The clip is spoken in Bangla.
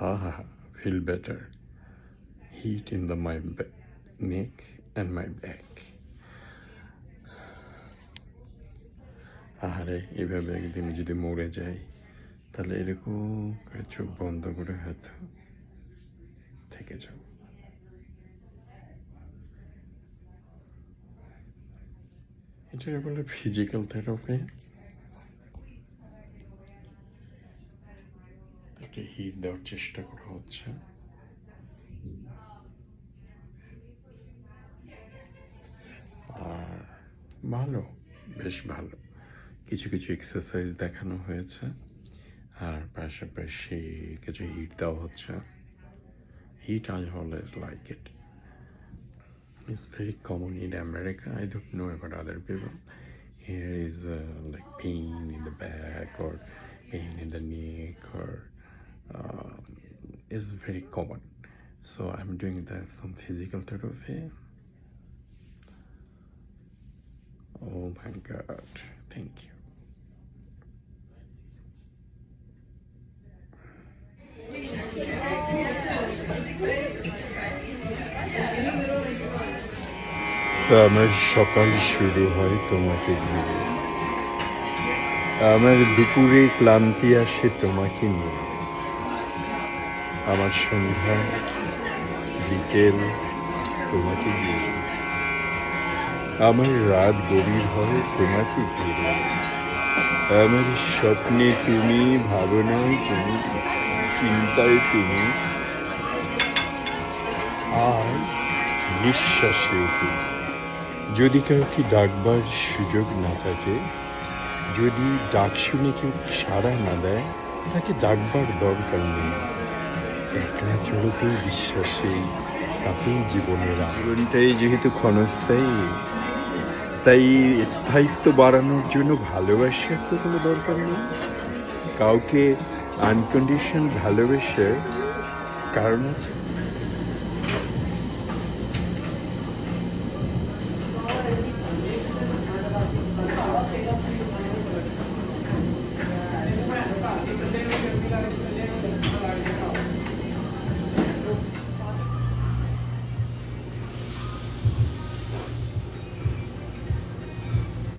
Ah, feel better. Heat in the my ba- neck and my back. আহারে এভাবে একদিন যদি মরে যাই তাহলে এরকম করে চোখ বন্ধ করে হয়তো থেকে যাও এটা বলে ফিজিক্যাল থেরাপি তাকে হিট দেওয়ার চেষ্টা করা হচ্ছে। আর ভালো, বেশ ভালো। কিছু কিছু এক্সারসাইজ দেখানো হয়েছে। আর পাশাপাশি কিছু হিট দেওয়া হচ্ছে। Heat I is like it it's very common in America I dot know about other people here is like pain in the back or pain in the neck or is very common. So I'm doing that some physical therapy. Oh my God! Thank you. আমার সকাল শুরু হয় তোমাকে ঘিরে আমার দুপুরে ক্লান্তি আসে তোমাকে নিয়ে আমার সন্ধ্যা, বিকেল তোমাকে ঘিরে। আমার রাত গভীর হয় তোমাকে ঘিরে। আমার স্বপ্নে তুমি, ভাবনায় তুমি, চিন্তায় তুমি, আর নিঃশ্বাসে তুমি। যদি কাউকে ডাকবার সুযোগ না থাকে, যদি ডাক শুনে কেউ সাড়া না দেয়, তাকে ডাকবার দরকার নেই। একলা চলতেই বিশ্বাসী তাতেই জীবনের। জীবনটাই যেহেতু ক্ষণস্থায়ী, তাই স্থায়িত্ব বাড়ানোর জন্য ভালোবাসার তো কোনো দরকার নেই। কাউকে আনকন্ডিশন ভালোবেসে কারণ আছে।